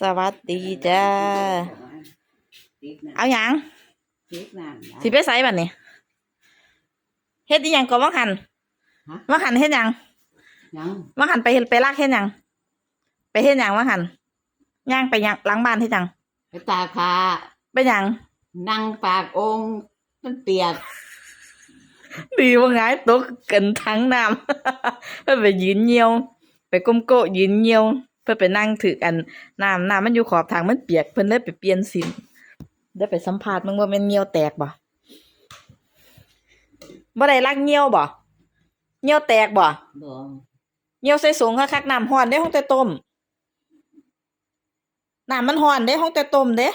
สวัสดีจ้า เอาหยังติดน้ำสิไปไสบัดนี้เฮ็ดอีหยังก็ว่าหันว่าหันเฮ็ดหยังยังว่าหันไปเฮ็ดไปลากเฮ็ดหยังไปเฮ็ดหยังว่าหันย่างไปหยังหลังบ้านเฮ็ดหยังไปตากผ้าไปหยังนั่งปากองค์มันเปียกดีว่าไงตกกันทั้งน้ำเพิ่นไปยืนเหี่ยวไปก้มโกะยืนเหี่ยว เพิ่นไปนั่งถือกันน้ำน้ำมันอยู่ขอบทางมันเปียกเพิ่นเลยไปเปลี่ยนสินได้ไปสัมภาษณ์มึงว่าแม่นเหี่ยวแตกบ่บ่ได้รักเหี่ยวบ่เหี่ยวแตกบ่บ่เหี่ยวใส่สูงคักๆน้ำร้อนเด้ห้องแต่ต้มน้ำมันร้อนเด้ห้องแต่ต้มเด้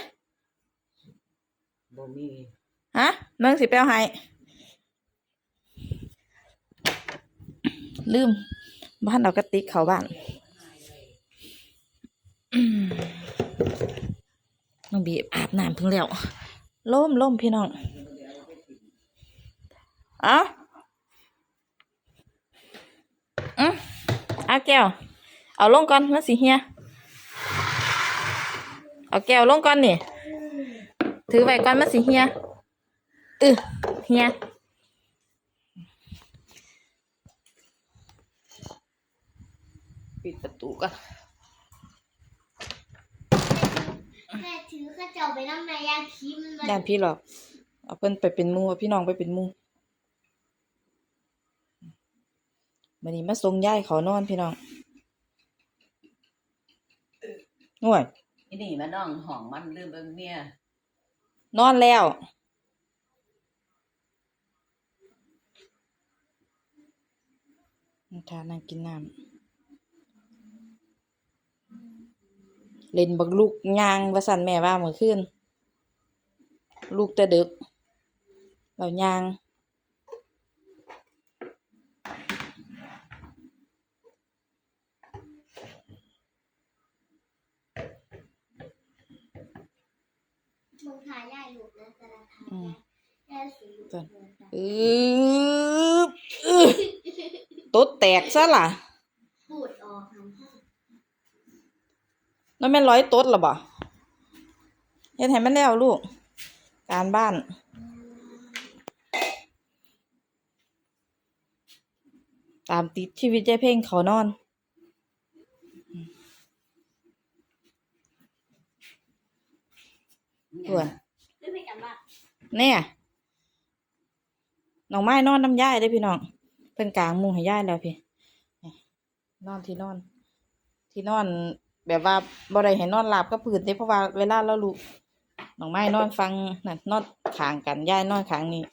บ่มีฮะเมืองสิไปเอาให้ลืมบ้านเรากระติกเขาบ้านอืม น้องบีอาบน้ำเพิ่งแล้วล่มล่มพี่น้องเอาอืมเอาแก้ว เอาลงก่อนมันสิเฮีย เอาแก้วลงก่อนนี่ ถือไว้ก่อนมันสิเฮียเออเฮียปิดประตูก่อน แม่ถือข้า เจ้าไปน้ำในยาคีมันมันย่านพี่หรอกเอาเพิ่นไปเป็นหมูเอาพี่น้องไปเป็นหมูวันนี้มาส่งยายเขานอนพี่น้องง่วยอีนี่มาน้องห้องมันลืมเบิ่งเมียนอนแล้ว ทานั่งกินน้ำ เล่นบักลูกยางว่าสันแม่ว่าเมื่อคืนลูกแต่ดึกเรายางมึงทายย่าหลุดนะแต่ละทายอืมย่าสีหลุดจ้ะเดินไปอืบอื้อตดแตกซะล่ะ พูดออกหันห้า นั่นแม่นร้อยตดหรอบ่เฮ็ดให้มันแล้วลูก การบ้านตามติดชีวิตยายเพ่งเขานอนส่วนไม่ไปกันบ้านเนี่ยน้องไม้นอนน้ำย่ายได้อพี่น้องเพิ่นกลางมุงให้ย่ายแล้วพี่นี่นอนที่นอน ที่นอน แบบว่าบ่ได้ให้นอนหลับก็ปืนเด้เพราะว่าเวลาเราลุกน้องไม้นอนฟังนั่นนอนข้างกันย่ายนอนข้างนี้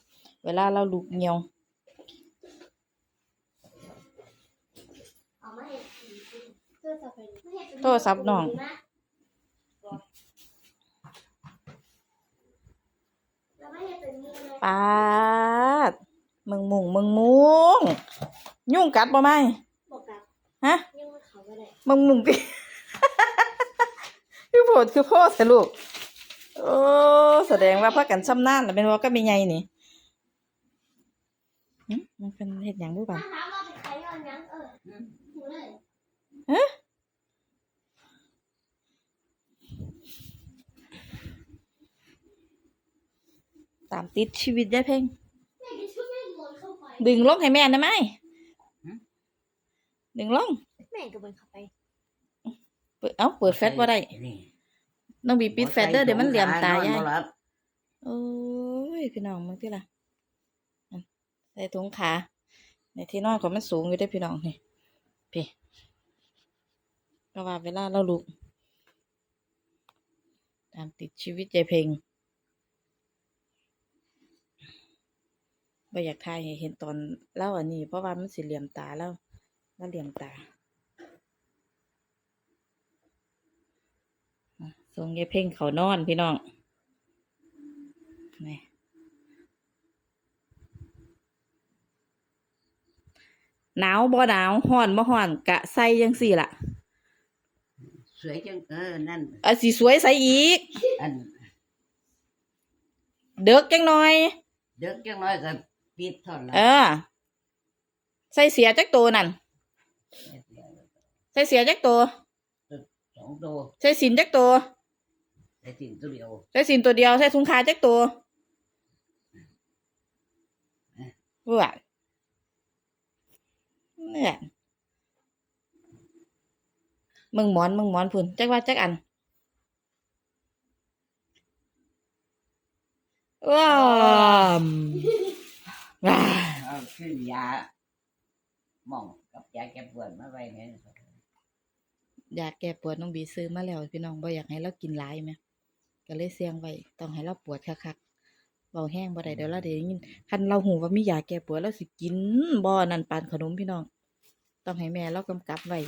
เวลาเราลุกเงียวเอามาให้ผีกินเพื่อจะเป็นไม่ให้เป็นโทรศัพท์น้องแล้วไม่ให้เป็นนี่เลยปาดมึงมุงมึงมุงยุ่งกัดบ่ไหมบอกกับฮะยังไม่เขาก็ได้มึงมุงติพี่โพดคือพ่อสลูก โอ้แสดงว่าพักกันซ้ำนานแล้วเป็นว่าก็มีไงนี่หึมันเป็นเห็ดหยังรู้ป่ะถ้าถามว่าเป็นใครย้อนยังเออหูเลยตามติดชีวิตได้เพ่งแม่จะช่วยแม่หมุนเข้าไปดึงลงให้แม่ได้ไหมดึงลง แม่ก็เดินเข้าไป เปิดเอ้า เปิดแฟลชบ่ได้ นี่น้องบีปิดแฟลชเด้อเดี๋ยวมันเหลี่ยมตายายนอนบ่หลับโอ้ยพี่น้องมึงที่ละอันใส่ถุงขาในที่นอนของมันสูงอยู่ได้อพี่น้องนี่พี่ก็ว่าเวลาเราลุก ตามติดชีวิตใจเพลงไม่อยากทายให้เห็นตอนเล่าอันนี้ เพราะว่ามันสิเหลี่ยมตาแล้วแล้วเหลี่ยมตา อะส่งยายเพ่งเขานอนพี่น้องนี่หนาวบ่หนาวห้อนบ่ห้อนกะใส่ยังสี่ล่ะ สวยจังเออนั่นเอาสีสวยใส่อีก อันเด็กจังหน่อย เด็กจังน้อยก็ปิดเท่านั้นเออ ใส่เสียจักตัวนั่น ใส่เสียจักตัวสององตัว ใส่สินจักตัว แต่สิ่งตัวเดียวใส่สินตัวเดียวใส่ถุงขาจักตัวเบื่อเนี่ยมึงหมอนมึงหมอนพุ่นจักว่าจักอันว้ามว้าเอาขึ้นยาหม่องกับยาแก้ปวดมาไว้เนี่ย ยาแก้ปวดน้องบีซื้อมาแล้วพี่น้องบ่อยากให้เรากินหลายไหม ก็เลยเสี่ยงไว้ต้องให้เราปวดคักๆเบาแห้งบ่ได้เดี๋ยวเราได้ยินคันเราหูว่ามียาแก้ปวดเราสิกินบ่นั่นปานขนมพี่น้อง ต้องให้แม่เรากำกับไว้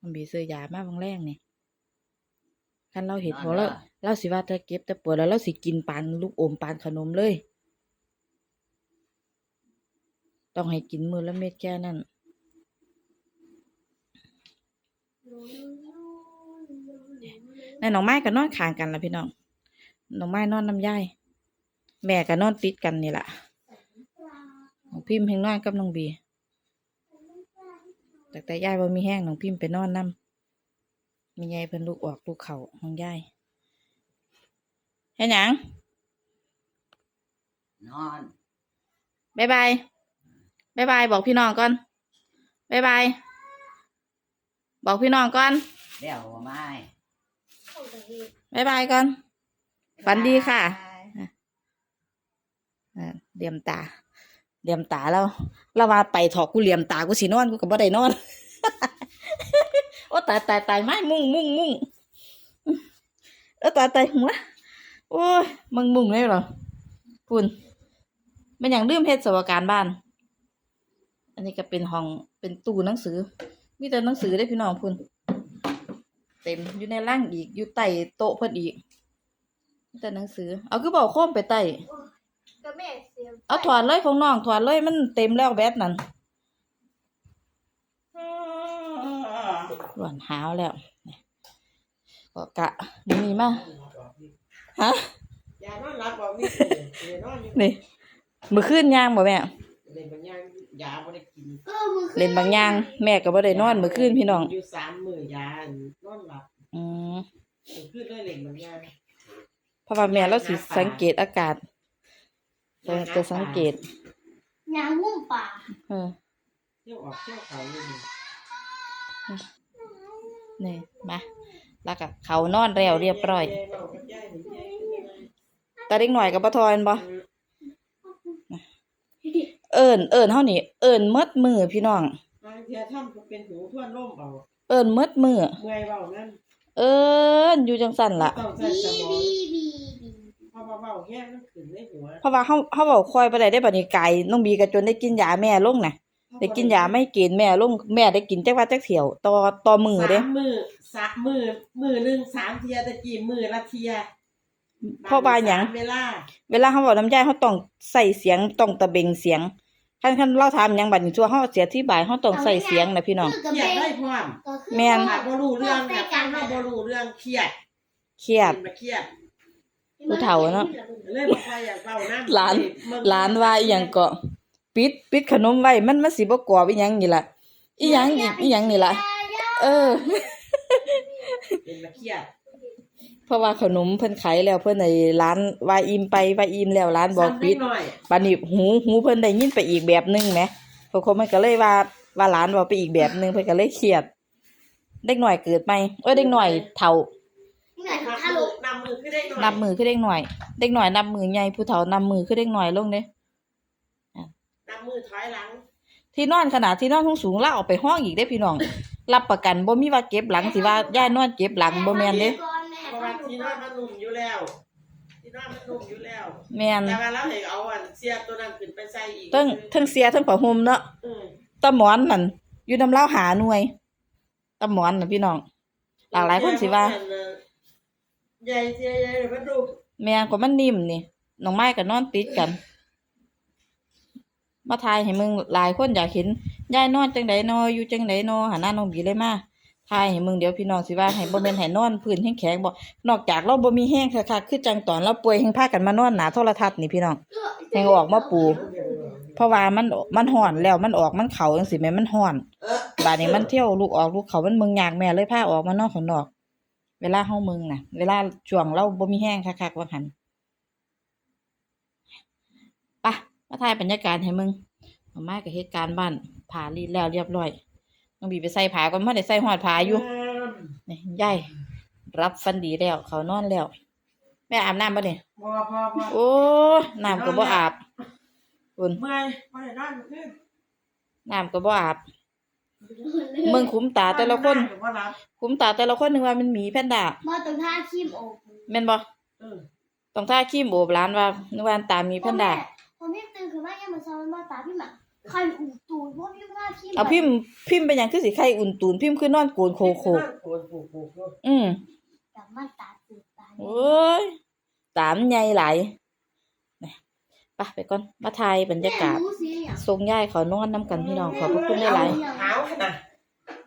น้องบีซื้อยามาบางแรงนี่คันเราเห็นหัวเราเราสิว่าจะเก็บแต่ปวดแล้วเราสิกินปานลูกอมปานขนมเลย ต้องให้กินมือละเม็ดแค่นั้น ในน้องไม้ก็นอนข้างกันละพี่น้องน้องไม้นอนน้ำย่ายแม่ก็นอนติดกันนี่แหละน้องพิมพ์เฮงนอนกับน้องบีแต่แต่ยายบ่มีแห้งน้องพิมพ์ไปนอนน้ำมียายเพิ่นลูกออกลูกเขาน้องยายเฮ็ดหยังนอนบายบายบายบายบอกพี่น้องก่อนบายบายบอกพี่น้องก่อนเดี๋ยวว่าไม่ บายบายก่อนฝันดีค่ะอ่าเหลี่ยมตาเหลี่ยมตาแล้วเราว่าไปถอกกูเหลี่ยมตากูสินอนกูก็บ่ได้นอนโอ้ตายตายตายไม้มุ่งมุ่งมุ่งเออตายตายหัวโอ้ยมึงมุ่งเลยเหรอคุณมันอย่างลืมเฮ็ดสวการบ้าน อันนี้ก็เป็นห้องเป็นตู้หนังสือ มีแต่หนังสือได้อพี่น้องคุณ เต็มอยู่ในร่างอีก อยู่ใต้โต๊ะเพิ่นอีกมีแต่หนังสือ เอาคือบอกโค้มไปใต้ก็แม่เสียเอาถอดเลยของน้องถอดเลยมันเต็มแล้วแบบนั้นหวานหาวแล้วนี่ก็กะมีมาฮะยานอนหลับบ่มีเดี๋ยวนอนอยู่นี่มือขึ้นย่างบ่แม่เล่นบางอ ย่างยาบ่ได้กินก็มือเล่นบางอย่างแม่ก็บ่ได้นอนมือขึ้นพี่น้องอยู่สามมื้อยานอนหลับอืมมื้อคืนเลยเล่นบางอย่างเพราะว่าแม่เราสิสังเกตอากาศจะจะสังเกตยางงุ่มป่าเออเที่ยวออกเที่ยวเขาอยู่นี่นี่มาแล้วก็เขานอนแล้วเรียบร้อยเว้ากับยายนี่ยายเป็นยังไงแต่เด็กหน่อยกับบ่ทอนบ่เอิ้นเอิ้นเฮานี่เอิ้นหมดมือพี่น้องบางเทียทำก็เป็นหูทวนล่มเอาเอิ้นหมดมือเมื่อยเว้านั่นเอิ้นอยู่จังสั่นล่ะต้องใช้บีสมองบีบีบีเพราะว่าเว้าแห้งมันขึ้นในหัวเพราะว่าเฮาเฮาเว้าคอยบ่ได้ได้บัดนี้ไกลน้องบีก็จนได้กินยาแม่ลงน่ะได้กินยาไม่กินแม่ลงแม่ได้กินจักว่าจักเที่ยวต่อต่อมือเด้สามมือสามมือมือหนึงสามเทียแต่กี่มือละเทียเพราะว่าหยังสมเวลา เวลาเฮาเว้าน้ำยายเฮาต้องใส่เสียงต้องตะเบงเสียง คันคันเราถามหยังบัดนี้ตัวเฮาเสียที่บายเฮาต้องใส่เสียงนะพี่น้องกับเครียดแม่ได้พร้อมก็คือแม่นหากบ่รู้เรื่องแบบฟังเราบ่รู้เรื่องเครียดเครียดเป็นมาเครียดผู้เฒ่าเนาะ เลยบอกว่าอยากเฝ้าน้ำหลาน หลานว่าอีหยังก็ปิดปิดขนมไว้มันมันสิบ่กรอบอีหยังนี่ล่ะอีหยังอีกอีหยังนี่ล่ะ เออ เป็นมาเครียด เพราะว่าขนมเพิ่นขายแล้วเพิ่นในร้านวายอิมไปวายอิมแล้วร้านบอกปิดซ้ำนิหน่อยบัดนี้หูหูเพิ่นได้ยินไปอีกแบบหนึงแหมพวกคนมันก็เลยว่าว่าร้านว่าไปอีกแบบหนึงเพิ่นก็เลยเครียด เด็กหน่อยเกิดใหม่เอ้ยเด็กหน่อยเฒ่านี่ไงนับฮัลโหลมือนำมือขึ้นได้หน่อยนับมือคือเด็กหน่อย เด็กหน่อยนับมือใหญ่ผู้เฒ่านับมือคือเด็กหน่อยลงเด้นับมือถอยหลัง ที่นอนขนาดที่นอนสูงๆลากออกไปห้องอีกเด้พี่น้อง รับประกันบ่มีว่าเก็บหลังสิว่าย่ายนอนเก็บหลังบ่แม่นเด้ ที่นอนมันนุ่มอยู่แล้วที่นอนมันนุ่มอยู่แล้วแม่นแต่ว่าเราเห็นเอาอันเสียบตัวนั้นขึ้นไปใส่อีกทั้งทั้งเสียทั้งผ้าห่มเนาะอืมตะหมอนนั่นอยู่น้ำเล้าวหาหน่วยตะหมอนน่ะพี่น้อง หลากหลายคนสิว่า ใหญ่เสียใหญ่เดี๋ยวมันดูแม่ก็มันนิ่มนี่น้องไม้ก็นอนติดกัน มาทายให้มึงหลายคนอยากเห็นยายนอนจังไดนออยู่จังไดนอหาหน้าน้องบีเลยมา ทายให้มึงเดี๋ยวพี่น้องสิว่าให้บ่แม่นให้นอนพื้นแข็งๆบ่นอกจากเราบ่มีแห้งคักๆคือจังตอนเราป่วยแห่งพากันมานอนหนาโทรทัศน์นี่พี่น้องแห่งออกมาปู เพราะว่ามันมันฮ้อนแล้วมันออกมันเข้าจังซี่แม่มันฮ้อนบาดนี้มันเที่ยวลูกออกลูกเขามันมึงยากแม่เลยพาออกมานอกข้างนอก เวลาเฮามึงน่ะ เวลาช่วงเราบ่มีแห้งคักๆว่าหั่นปะมาถ่ายบรรยากาศให้มึงเอามากับเหตุการณ์บ้านผ่ารีดแล้วเรียบร้อย น้องบีไปใส่ผ้าก่อนมาได้ใส่หอดผ้าอยู่นี่ยายรับฟันดีแล้ว เขานอนแล้ว แม่อาบน้ำบ่เนี่ยพอพอพอโอ้น้ำก็บ่อาบอุ่นเมื่อยพอได้นอนขึ้นน้ำก็บ่อาบมึงคุ้มตาแต่ละคนหรือว่ารับคุ้มตาแต่ละคนนึงว่ามันหมีแพนด้ามาตรงท่าคีมโอบแม่นบ่เออต้องท่าขี้มโอบร้านว่านึกว่าตามีแพนด้า ผมพี่ตื่นขึ้นมายังมันซ้อมมาตาพี่หมา ใครอูตูนเพราะพี่ท่าคีมเอาพิมพ์พิมพ์เป็นหยังคือสิไข่อุ่นตูนพิมพ์คือนอนโกนโคโคโกนผูกผูกผูก Ừ. อืมแต่มาตาตื่นตาโอ้ยตามใหญ่หลายนี่ไปไปก่อนมาถ่ายบรรยากาศรู้สิอะทรงย่ายเขานอนน้ำกันพี่น้องขอบพระคุณหลายขาวขนาด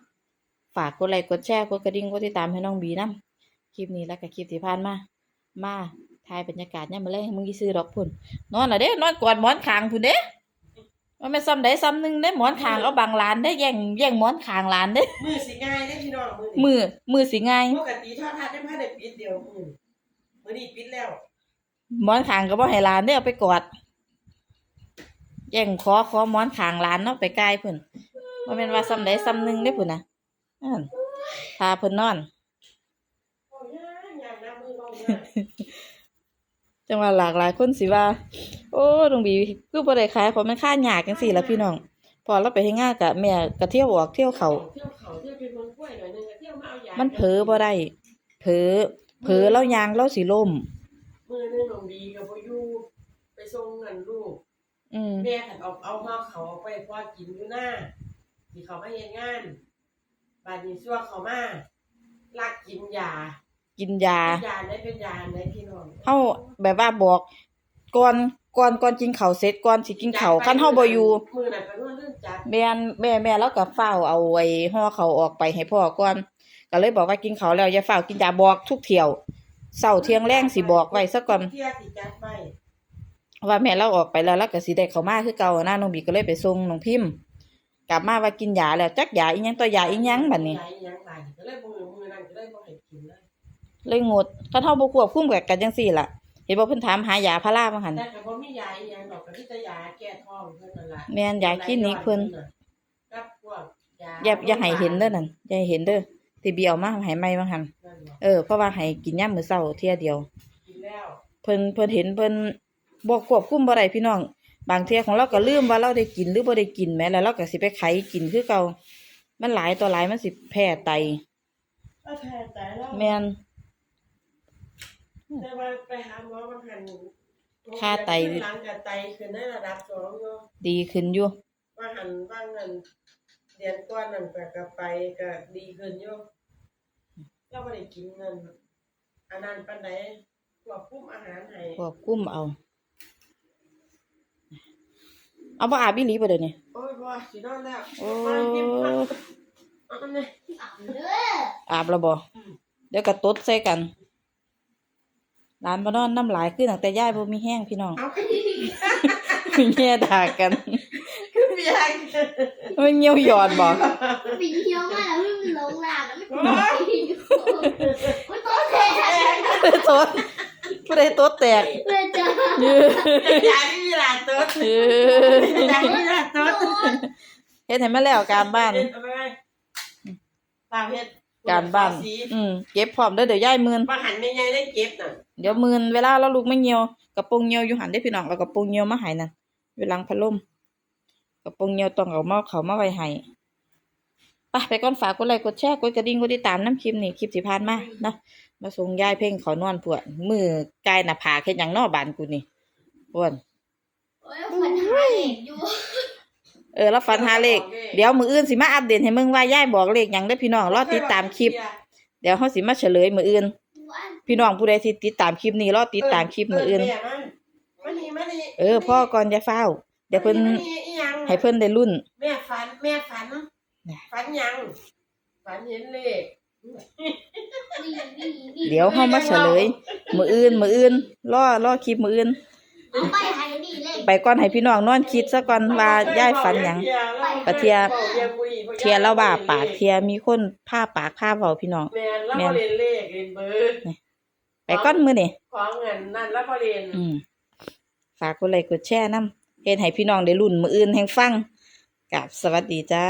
ๆฝากกดไลค์กดแชร์กดกระดิ่งกดติดตามให้น้องบีนํคลิปนี้แล้วก็คลิปที่ผ่านมา มาถ่ายบรรยากาศเนี่ยามมาเลยมึงสิซื้อดอกพุ่นนอนน่ะเด้นอนกอดหมอนข้างพุ่นเด้ ว่าแม่นซ้ำใดซ้ำหนึงเด้หมอนข้างเอาบังหลานเด้แย่งแย่งหมอนข้างหลานเด้ มือสิง่ายได้พี่น้องมือมือมือสิง่ายปกติทอดทาได้ผ้าเด็ดปิดเดียวมือมือนี่ปิดแล้วหมอนข้างก็บ่ให้หลานเด้เอาไปกอดแย่งขอขอหมอนข้างหลานเนาะไปใกล้เพิ่นว่าแม่นว่าซ้ำใดซ้ำหนึงเด้พุ่นน่ะอั่นพาเพิ่นนอน โอ้ยยางน้ำมือเบาง่าย จังว่าหลากหลายคนสิว่า โอ้ดงบีคือบ่ได้ขายเพราะมันค่ายากจังซี่ล่ะพี่น้อง พอเราไปเฮ็ดงานกะแม่ก็เที่ยวออกเที่ยวเขา เที่ยวเขาเที่ยวเป็นคนกล้วยหน่อยนึงเที่ยวมาเอายามัมันเผลอบ่ได้เผลอเผลอแล้วยางเราสิล่ม มือนึงหลงดีกับพอยู่ไปส่งเงินลูก อืมแม่ขันเอาเอาห่อเขาเอาไปพอกินอยู่หน้าที่เขามาเฮ็ดงาน บาดนี้ชั่วเขามาลักกินยา กินยา ยาได้เป็นยาได้พี่น้องเฮาแบบว่าบอกก่อนก่อนก่อนกินข้าวเสร็จก่อนสิกินข้าวคันเฮาบ่อยู่มือน่ะก็นอนเรื่องจัดแม่นแม่แม่แล้วก็เฝ้าวเอาไอ้ห่อเขาวออกไปให้พ่อก่อนก็เลยบอกว่ากินข้าวแล้วอย่าเฝ้าวกินยาบอกทุกเที่ยวเช้าเที่ยงแรงสิบอกไว้ซะก่อน เที่ยสิจัดไปว่าแม่เราออกไปแล้วแล้วก็สิได้เข้ามาคือเก่านะน้องบีก็เลยไปส่งน้องพิมพ์ กลับมาว่ากินยาแล้วจักยาอีหยังตัวยาอีหยังบัดนี้ ยาอีหยังบาดนี้ก็เลยมื เลยงดคันเฮาบ่ควบคุมกับกันจังซี่ล่ะ เห็นบ่เพิ่นถามหายาพาราบ่หั่นแต่ก็บ่มียาอีหยังดอกก็มีแต่ยาแก้ท้องเพิ่นนั่นล่ะแม่นยาคลินิกเพิ่นกับพวกยาอย่าอย่าให้เห็นเด้อนั่นอย่าให้เห็นเด้อที่บีเอามาให้ใหม่บ่หั่นนั่นบ่เออเพราะว่าให้กินยามมื้อเช้าเที่ยเดียว กินแล้วเพิ่นเพิ่นเห็นเพิ่นบ่ควบคุมบ่ได้พี่น้อง บางเที่ยของเราก็ลืมว่าเราได้กินหรือบ่ได้กินแหมแล้วเราก็สิไปไขกินคือเก่ามันหลายต่อหลายมันสิแพ้ไต ก็แท้แต่แล้ว แม่น แต่ว่าไปหาหมอบางหันค่าไต หลังจากไตขึ้นในระดับสองอยู่ดีขึ้นอยู่ว่าหันบางนั่นเดือนก่อนนั่นก็ก็ไปก็ดีขึ้นอยู่เราบ่ได้กินนั่นอันนั้นปานใดควบคุมอาหารให้ควบคุมเอา เอาบ่อาบอีหลีบ่เดี๋ยวนี้โอ้ยบ่สินอนแล้วโอ้มาเก็บผักเอาอันนี้อ่านเด้ออาบแล้วบ่เดี๋ยวก็ตดใส่กัน ร้านบ่นอนน้ำลายขึ้นตั้งแต่ยายบ่มีแห้งพี่น้องเอาแง่ด่ากันขึ้นไปยังมันเหี่ยวหยอดบ่ปีเที่ยวมาแล้วมันลงหลานแล้วไม่ปีมันต้นแท้ตดผู้ใดตดแตกเลยจ้าเย้ยายนี่ล่ะต๊ดเย้ยายนี่ล่ะต๊ดเฮ็ดให้มันแล้วการบ้านเฮ็ดเอาไปไว้ตามเฮ็ดการบ้านสีอืมเก็บพร้อมเด้อเดี๋ยวยายมื่นบ่หันแม่ใหญ่ได้เก็บน่ะ เดี๋ยวมื่นเวลาเราลูกไม่เหี่ยวกระโปรงเหี่ยวอยู่หันได้อพี่น้องเอากระโปรงเหี่ยวมาให้นั่นอยู่หลังพัดลมกระโปรงเหี่ยวต้องเอามาเขามาไว้ให้ไปไปก่อนฝากกดไลค์กดแชร์กดกระดิ่งกดติดตามน้ำคลิปนี่คลิปที่ผ่านมาเนาะมาส่งยายเพ่งเขานอนปวดมือกายหน้าผากเฮ็ดหยังนอบานกูนี่อ้วนโอ้ยฝันหาเองอยู่เออแล้วฟันหาเลขเดี๋ยวมืออื่นสิมาอัปเดตให้มึงว่ายายบอกเลขหยังได้อพี่น้องรอติดตามคลิป เดี๋ยวเขาสิมาเฉลยมืออื่นวัน พี่น้องผู้ใดที่ติดตามคลิปนี้รอติดตามคลิปมืออื่น เแมามานี่มานี่เออพ่อก่อนจะเฝ้าวเดี๋ยวเพิ่นมาอีหยังให้เพิ่นได้รุ่น แม่ฝัน แม่ฝัน น่ะ ฝันหยัง ฝัฝันเห็นเลขนี่นี่นี่เดี๋ยวเฮามาเฉลย มื้ออื่น มื้ออื่นรอรอคลิปมื้ออื่น เอาไปให้นี่เลยไปก่อนให้พี่น้องนอนคิดซะก่อนว่ายายฝันหยัง ปะเทีย เทียแล้วบ่าปากเทียมีคนผ้าปากผ้าเว้าพี่น้อง แม่นแล้วบ่เรียนเลขเรียนเบอร์ไปก่อนมื้อนี่ของเงินนั่นแล้วบ่เรียนอืมฝากกดไลค์กดแชร์นำเฮ็ดให้พี่น้องได้ลุ้นมื้ออื่นแห่งฟังกับสวัสดีจ้า